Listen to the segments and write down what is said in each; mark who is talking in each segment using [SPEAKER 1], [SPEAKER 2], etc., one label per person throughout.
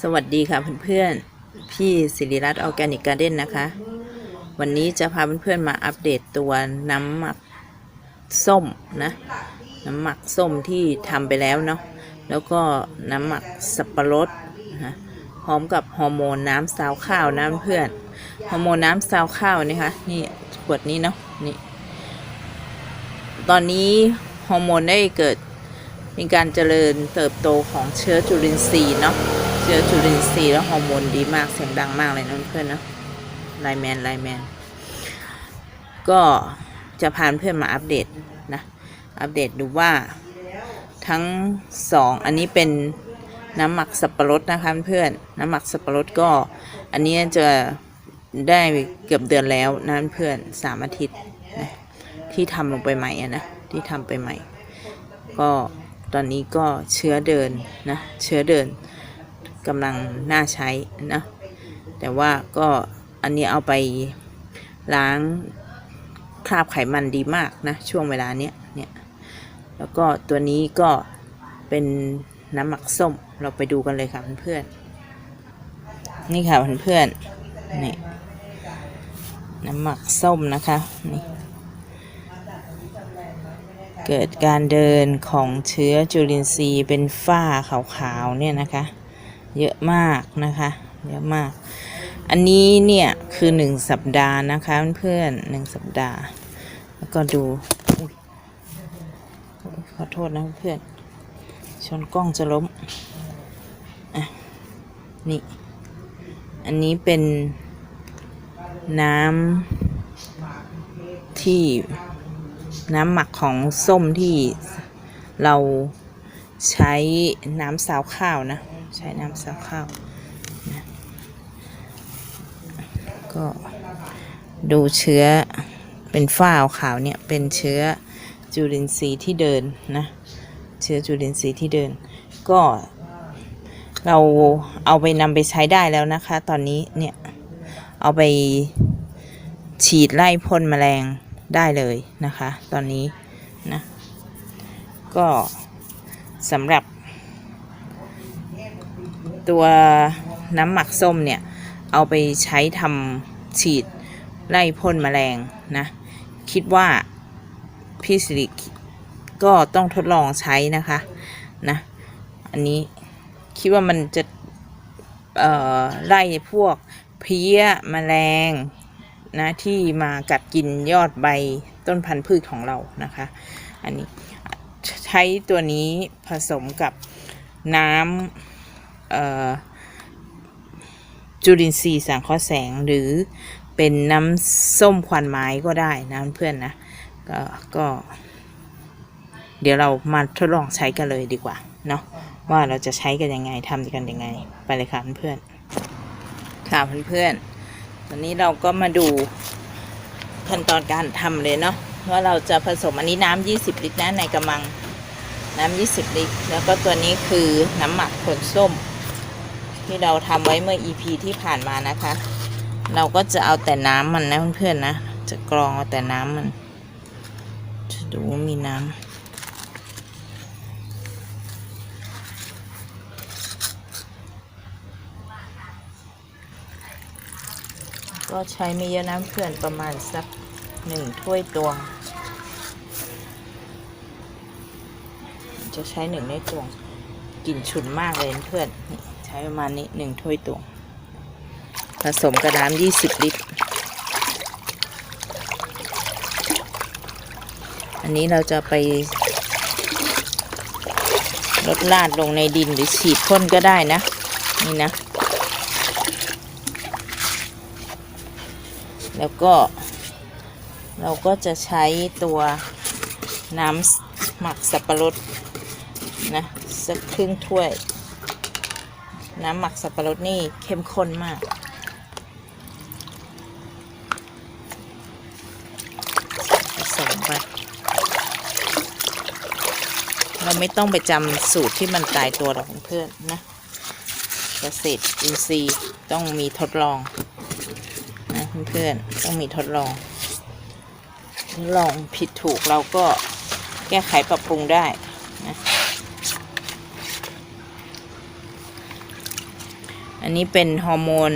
[SPEAKER 1] สวัสดีค่ะเพื่อนๆ พี่สิริรัตน์ออร์แกนิกการ์เด้นนะคะ วันนี้จะพาเพื่อนๆมาอัปเดตตัวน้ำหมักส้มนะ น้ำหมักส้มที่ทำไปแล้วเนาะ แล้วก็น้ำหมักสับปะรดนะพร้อมกับฮอร์โมนน้ำซาวข้าวนะเพื่อนฮอร์โมนน้ำซาวข้าวนี่ค่ะนี่ขวดนี้เนาะนี่ ตอนนี้ฮอร์โมนได้เกิด มีการเจริญเติบโตของเชื้อจุลินทรีย์เนาะเชื้อจุลินทรีย์แล้วฮอร์โมนดีมากเสียงดังมากเลยนะเพื่อนเนาะไลแมนไลแมนก็จะพาเพื่อนมาอัปเดตนะอัปเดตดูว่าทั้งสองอันนี้เป็นน้ำหมักสับปะรดนะคะเพื่อนน้ำหมักสับปะรดก็ อันนี้จะได้เกือบเดือนแล้วนะเพื่อนสามอาทิตย์นะที่ทำลงไปใหม่อะนะที่ทำไปใหม่ ก็ อนนี้ก็เชื้อเดินนะเชื้อเดินกำลังน่าใช้นะแต่ว่าก็อันนี้เอาไปล้างคราบไขมันดีมากนะช่วงเวลาเนี้ยเนี่ยแล้วก็ตัวนี้ก็เป็นน้ำหมักส้มเราไปดูกันเลยค่ะเพื่อนๆนี่ค่ะเพื่อนๆนี่น้ำหมักส้มนะคะนี่ เกิดการเดินของเชื้อจุลินทรีย์เป็นฝ้าขาวๆเนี่ยนะคะ เยอะมากนะคะเยอะมาก อันนี้เนี่ยคือหนึ่งสัปดาห์นะคะเพื่อนๆหนึ่งสัปดาห์ แล้วก็ดูอขอโทษนะเพื่อนชนกล้องจะล้มอะนี่ อันนี้เป็นน้ำที่ น้ำหมักของส้มที่เราใช้น้ำซาวข้าวนะ ใช้น้ำซาวข้าวนะก็ดูเชื้อเป็นฝ้าขาวเนี่ย เป็นเชื้อจุลินทรีย์ที่เดินนะ เชื้อจุลินทรีย์ที่เดิน ก็เราเอาไปนำไปใช้ได้แล้วนะคะ ตอนนี้เนี่ย เอาไปฉีดไล่พ่นแมลง ได้เลยนะคะ ตอนนี้นะก็สำหรับ ตัวน้ำหมักส้มเนี่ย เอาไปใช้ทำฉีดไล่พ่นแมลงนะ คิดว่าพี่สิริก็ต้องทดลองใช้นะคะนะอันนี้คิดว่ามันจะไล่พวกเพี้ยแมลง นะที่มากัดกินยอดใบต้นพันธุ์พืชของเรานะคะ อันนี้ใช้ตัวนี้ผสมกับน้ำจุลินทรีย์สังเคราะห์แสงหรือเป็นน้ำส้มควันไม้ก็ได้นะเพื่อนนะก็ก็ เดี๋ยวเรามาทดลองใช้กันเลยดีกว่าเนาะว่าเราจะใช้กันยังไงทำกันยังไง ไปเลยค่ะเพื่อนค่ะเพื่อนๆ ตอนนี้เราก็มาดูขั้นตอนการทำเลยเนาะว่าเราจะผสมอันนี้น้ำ20 ลิตรนะในกระมังน้ำ20 ลิตร แล้วก็ตัวนี้คือน้ำหมักผลส้ม ที่เราทำไว้เมื่อ EP ที่ผ่านมานะคะ เราก็จะเอาแต่น้ำมันนะเพื่อนๆนะ จะกรองเอาแต่น้ำมัน จะดูว่ามีน้ำ ก็ใช้ม่เยอะน้ำเพื่อนประมาณสักหนึ่งถ้วยตวง จะใช้หนึ่งในตวงกลิ่นฉุนมากเลยเพื่อนนี่ใช้ประมาณนี้หนึ่งถ้วยตวง ผสมกับน้ำยี่สิบลิตร อันนี้เราจะไปลดลาดลงในดินหรือฉีดพ่นก็ได้นะ นี่นะ แล้วก็ เราก็จะใช้ตัวน้ำหมักสับปะรดนะสักครึ่งถ้วย น้ำหมักสับปะรดนี่เข้มข้นมากผสมไปเราไม่ต้องไปจำสูตรที่มันตายตัวหรอกเพื่อนนะเกษตรอินทรีย์ต้องมีทดลอง เพื่อนๆต้องมีทดลอง ทดลองผิดถูกเราก็แก้ไขปรับปรุงได้นะอันนี้เป็นฮอร์โมน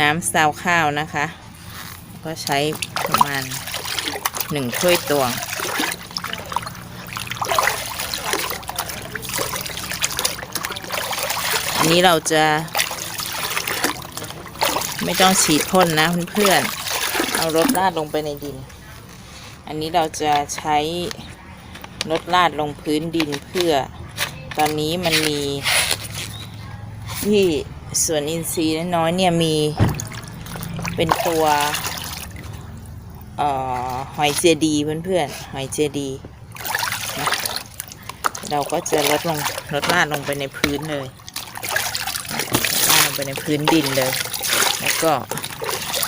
[SPEAKER 1] น้ำซาวข้าวนะคะ ก็ใช้ประมาณหนึ่งถ้วยตวง อันนี้เราจะ ไม่ต้องฉีดพ่นนะเพื่อนๆเอารถลาดลงไปในดิน อันนี้เราจะใช้รถลาดลงพื้นดินเพื่อ ตอนนี้มันมี ที่สวนอินทรีย์น้อยเนี่ยมีเป็นตัวออหอยเจดีย์เพื่อนๆหอยเจดีย์นะเราก็จะลดลงลดลาดลงไปในพื้นเลยลาดลงไปในพื้นดินเลย ก็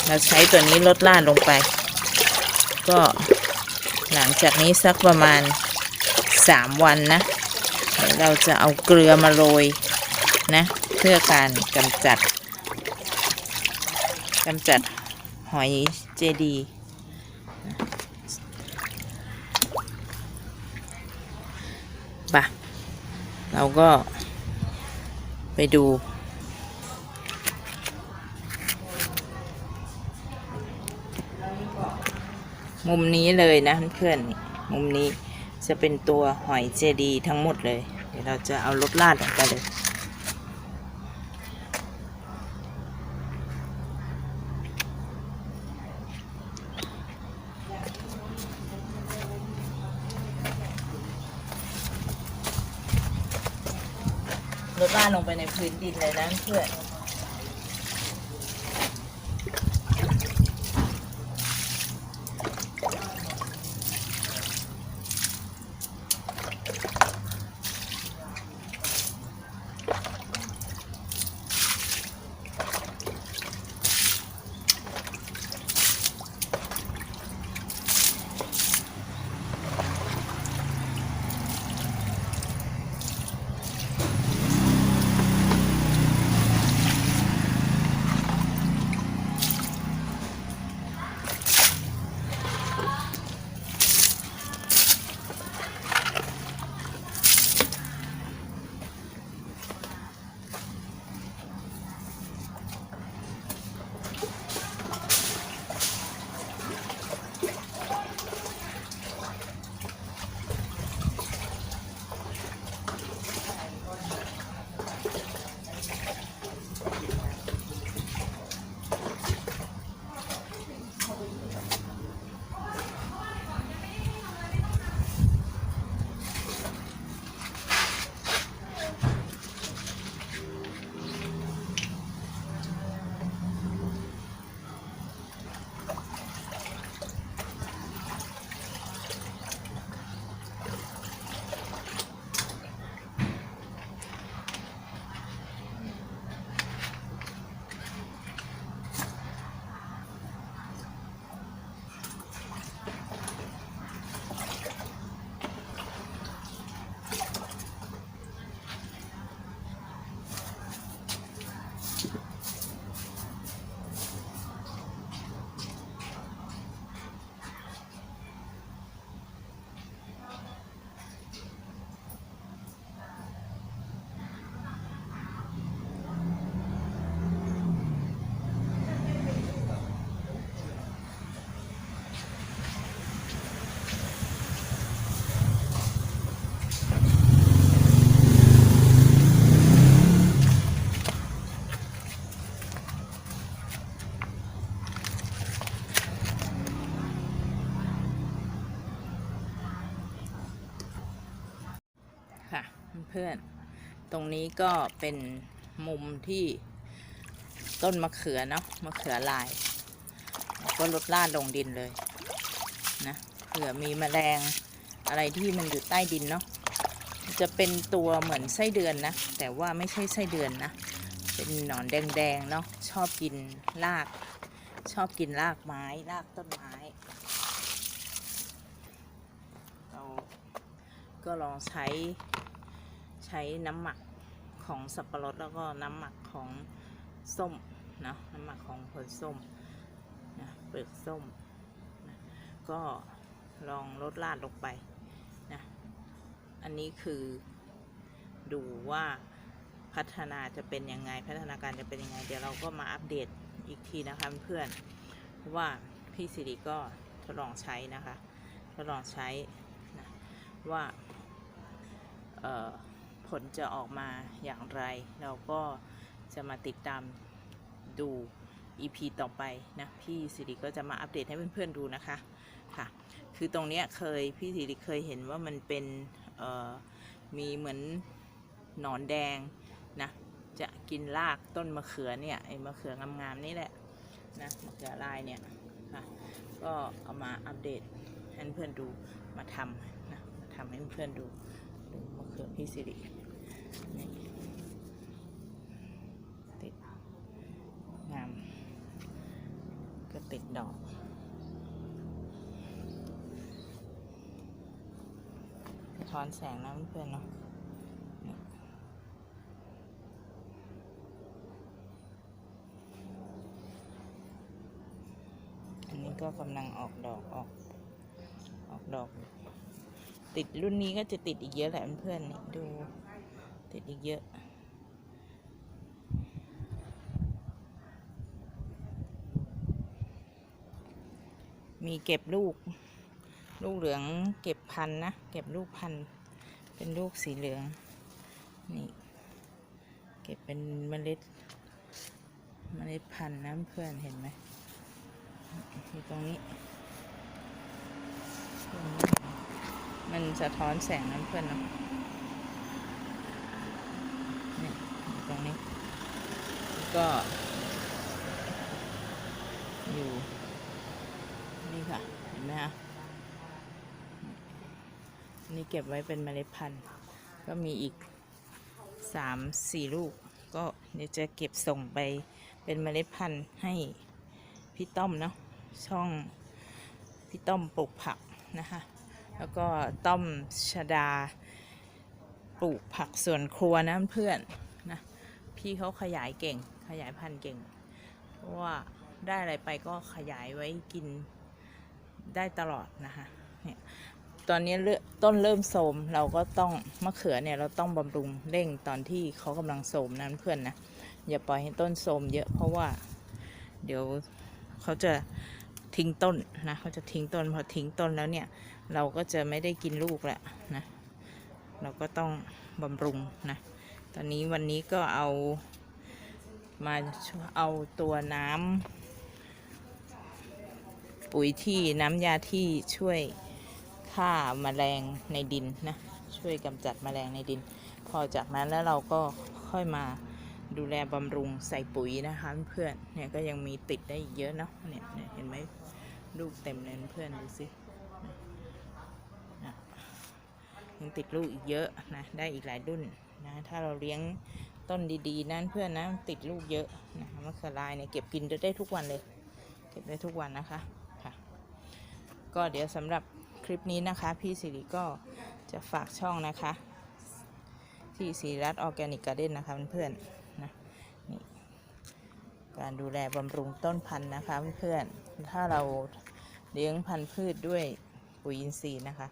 [SPEAKER 1] เราใช้ตัวนี้ลดล่าดลงไป ก็หลังจากนี้สักประมาณสามวันนะเราจะเอาเกลือมาโรยนะเพื่อการกำจัดกำจัดหอยเจดีย์ปะเราก็ไปดู มุมนี้เลยนะเพื่อนๆมุมนี้จะเป็นตัวหอยเจดีย์ทั้งหมดเลย เดี๋ยวเราจะเอารถลาดลงไปเลยรถลาดลงไปในพื้นดินเลยนะเพื่อน เพื่อนๆ ตรงนี้ก็เป็นมุมที่ต้นมะเขือเนาะมะเขือลาย ก็ลดลาดลงดินเลยนะเผื่อมีแมลงอะไรที่มันอยู่ใต้ดินเนาะจะเป็นตัวเหมือนไส้เดือนนะ แต่ว่าไม่ใช่ไส้เดือนนะ เป็นหนอนแดงๆเนาะชอบกินราก ชอบกินรากไม้รากต้นไม้เราก็ลองใช้ ใช้น้ำหมักของสับปะรดแล้วก็น้ำหมักของส้มนะน้ำหมักของผลส้มนะเปลือกส้มนะก็ลองลดลาดลงไปนะอันนี้คือดูว่าพัฒนาจะเป็นยังไงพัฒนาการจะเป็นยังไง เดี๋ยวเราก็มาอัปเดตอีกทีนะคะเพื่อนว่าพี่สิริก็ทดลองใช้นะคะทดลองใช้นะว่าเอ่อ ผลจะออกมาอย่างไร เราก็จะมาติดตามดู EP ต่อไปนะพี่สิริก็จะมาอัปเดตให้เพื่อนๆดูนะคะค่ะ คือตรงเนี้ยเคยพี่สิริเคยเห็นว่ามันเป็นมีเหมือนหนอนแดงนะจะกินรากต้นมะเขือเนี่ยไอ้มะเขืองามๆนี่แหละนะมะเขือลายเนี่ยค่ะก็เอามาอัปเดตให้เพื่อนดูมาทำนะมาทำให้เพื่อนดู ดูมะเขือพี่สิรินี่ติดงาม ก็ติดดอกทอนแสงนะเพื่อนเนาะอันนี้ก็กำลังออกดอกออกออกดอก ติดรุ่นนี้ก็จะติดอีกเยอะแหละเพื่อนนี่ดู ติดอีกเยอะ มีเก็บลูก ลูกเหลืองเก็บพันนะ เก็บลูกพัน เป็นลูกสีเหลือง นี่ เก็บเป็นเมล็ด เมล็ดพันนะเพื่อนเห็นไหมอยู่ตรงนี้ตรงนี้ มันสะท้อนแสงน้ำเพื่อนเนาะนี่ตรงนี้ ก็ อยู่ นี่ค่ะ เห็นไหมคะนี่เก็บไว้เป็นเมล็ดพันธุ์ ก็มีอีกสามสี่ลูก ก็เดี๋ยวจะเก็บส่งไปเป็นเมล็ดพันธุ์ให้พี่ต้อมเนาะช่องพี่ต้อมปลูกผักนะคะ แล้วก็ต้อมชดา ปลูกผักสวนครัวนะเพื่อนนะพี่เขาขยายเก่ง ขยายพันธุ์เก่ง เพราะว่าได้อะไรไปก็ขยายไว้กินได้ตลอดนะคะเนี่ยตอนนี้เริ่มต้นเริ่มโทมเราก็ต้องมะเขือเนี่ยเราต้องบำรุงเร่งตอนที่เขากำลังโทมนะเพื่อนนะอย่าปล่อยให้ต้นโทมเยอะเพราะว่า เดี๋ยวเขาจะ ทิ้งต้นนะเขาจะทิ้งต้นพอทิ้งต้นแล้วเนี่ย เราก็จะไม่ได้กินลูกแล้วนะ เราก็ต้องบำรุงนะ ตอนนี้วันนี้ก็เอามาเอาตัวน้ำปุ๋ยที่น้ำยาที่ช่วยฆ่าแมลงในดินนะ ช่วยกำจัดแมลงในดิน พอจากนั้นแล้วเราก็ค่อยมาดูแลบำรุงใส่ปุ๋ยนะคะเพื่อนเนี่ยก็ยังมีติดได้อีกเยอะเนาะเนี่ยเนี่ยเห็นไหม ลูกเต็มเลยเพื่อนดูสินะยังติดลูกอีกเยอะนะได้อีกหลายรุ่นนะถ้าเราเลี้ยงต้นดีๆ นั่นเพื่อนนะติดลูกเยอะนะมะเขือลายเนี่ยเก็บกินได้ทุกวันเลย เก็บได้ทุกวันนะคะค่ะ ก็เดี๋ยวสำหรับคลิปนี้นะคะ พี่สิริก็จะฝากช่องนะคะ ที่สิริรัตออแกนิกการ์เด้นนะคะเพื่อนๆนะนี่การดูแลบำรุงต้นพันธุ์นะคะเพื่อนๆถ้าเรา เลี้ยงพันธุ์พืชด้วยปุ๋ยอินทรีย์นะคะ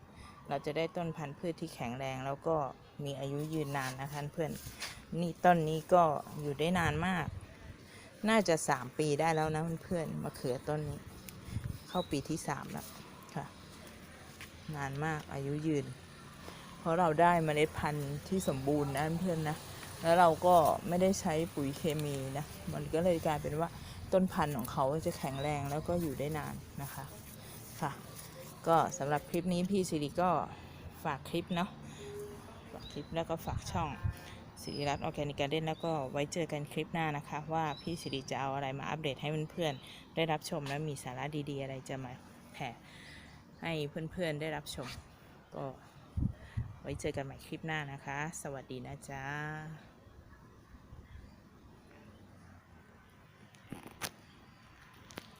[SPEAKER 1] เราจะได้ต้นพันธุ์พืชที่แข็งแรงแล้วก็มีอายุยืนนานนะคะเพื่อนนี่ต้นนี้ก็อยู่ได้นานมาก น่าจะสามปีได้แล้วนะเพื่อนๆมะเขือต้นนี้ เข้าปีที่สามแล้วค่ะ นานมากอายุยืน เพราะเราได้เมล็ดพันธุ์ที่สมบูรณ์นะเพื่อนนะแล้วเราก็ไม่ได้ใช้ปุ๋ยเคมีนะ มันก็เลยกลายเป็นว่าต้นพันธุ์ของเขาจะแข็งแรงแล้วก็อยู่ได้นานนะคะ ก็สำหรับคลิปนี้พี่สิริก็ฝากคลิปเนาะฝากคลิปแล้วก็ฝากช่องสิริรัตน์ออร์แกนิกการ์เด้นแล้วก็ไว้เจอกันคลิปหน้านะคะ ว่าพี่สิริจะเอาอะไรมาอัปเดตให้เพื่อนๆได้รับชมและมีสาระดีๆ อะไรจะมาแผ่ให้เพื่อนๆได้รับชม ก็ไว้เจอกันใหม่คลิปหน้านะคะ สวัสดีนะจ๊ะ